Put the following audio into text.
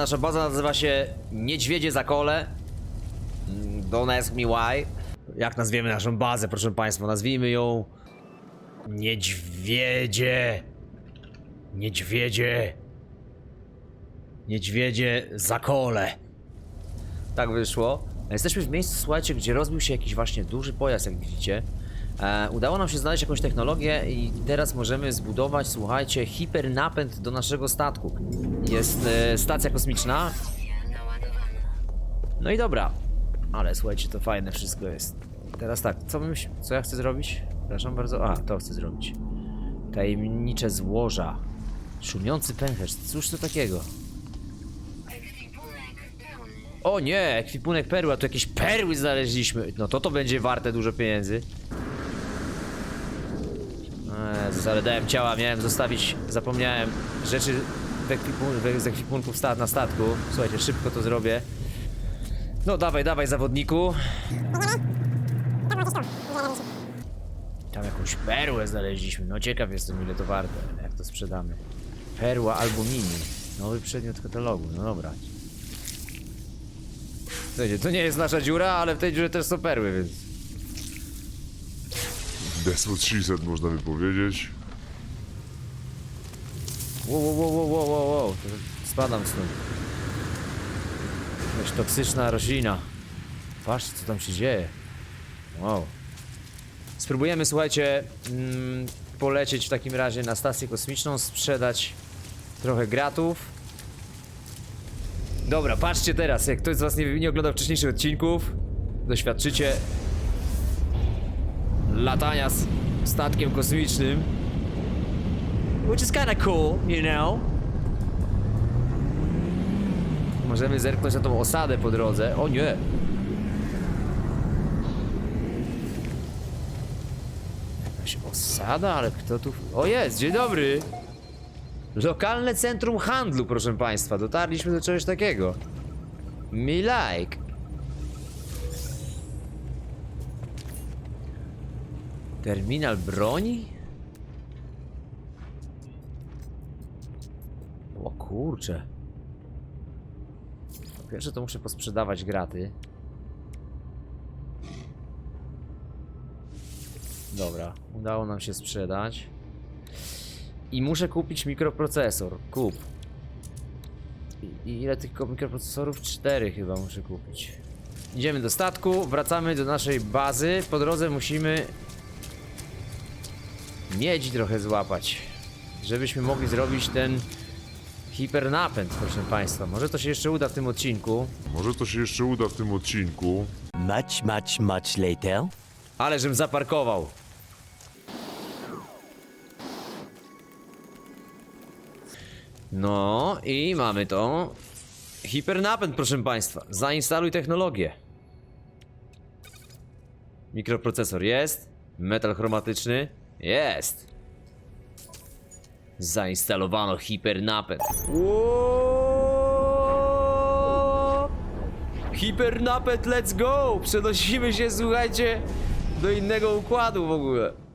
Nasza baza nazywa się Niedźwiedzie Zakole. Don't ask me why. Jak nazwiemy naszą bazę, proszę państwa? Nazwijmy ją... Niedźwiedzie. Niedźwiedzie. Niedźwiedzie Zakole. Tak wyszło. Jesteśmy w miejscu, słuchajcie, gdzie rozbił się jakiś właśnie duży pojazd, jak widzicie. E, udało nam się znaleźć jakąś technologię i teraz możemy zbudować, słuchajcie, hipernapęd do naszego statku. Jest e, stacja kosmiczna. No i dobra. Ale słuchajcie, to fajne wszystko jest. Teraz tak, co myśl, co ja chcę zrobić? Przepraszam bardzo. A, to chcę zrobić. Tajemnicze złoża. Szumiący pęcherz. Cóż to takiego? O nie, ekwipunek perły, a tu jakieś perły znaleźliśmy. No to to będzie warte dużo pieniędzy. Ale dałem ciała, miałem zostawić, zapomniałem rzeczy w ekwipun w, z ekwipunku na statku. Słuchajcie, szybko to zrobię. No dawaj, dawaj zawodniku. Tam jakąś perłę znaleźliśmy. No ciekaw jestem ile to warte, jak to sprzedamy. Perła albo mini. Nowy przedmiot katalogu, no dobra. Słuchajcie, to nie jest nasza dziura, ale w tej dziurze też są perły, więc... She said, można by powiedzieć. Wow, wow, wow, wow, wow, wow, Spadam stąd. Jakaś toksyczna roślina. Patrz, co tam się dzieje. Wow. Spróbujemy, słuchajcie, mm, polecieć w takim razie na stację kosmiczną, sprzedać trochę gratów. Dobra, patrzcie teraz, jak ktoś z was nie, nie oglądał wcześniejszych odcinków, doświadczycie latania z statkiem kosmicznym. Which is kinda cool, you know? Możemy zerknąć na tą osadę po drodze. O nie! Jakaś osada? Ale kto tu... O jest, dzień dobry! Lokalne centrum handlu, proszę państwa. Dotarliśmy do czegoś takiego. Me like. Terminal broni? O kurcze. Po pierwsze to muszę posprzedawać graty. Dobra, udało nam się sprzedać. I muszę kupić mikroprocesor. Kup. I, i ile tych mikroprocesorów? Cztery chyba muszę kupić. Idziemy do statku, wracamy do naszej bazy. Po drodze musimy miedzi trochę złapać, żebyśmy mogli zrobić ten hipernapęd, proszę państwa. Może to się jeszcze uda w tym odcinku, Może to się jeszcze uda w tym odcinku. Much, much, much later. ale żem zaparkował. No i mamy to. Hipernapęd, proszę państwa. Zainstaluj technologię. Mikroprocesor jest. Metal chromatyczny jest. Zainstalowano hipernapęd. Hipernapęd, let's go! Przenosimy się, słuchajcie, do innego układu w ogóle.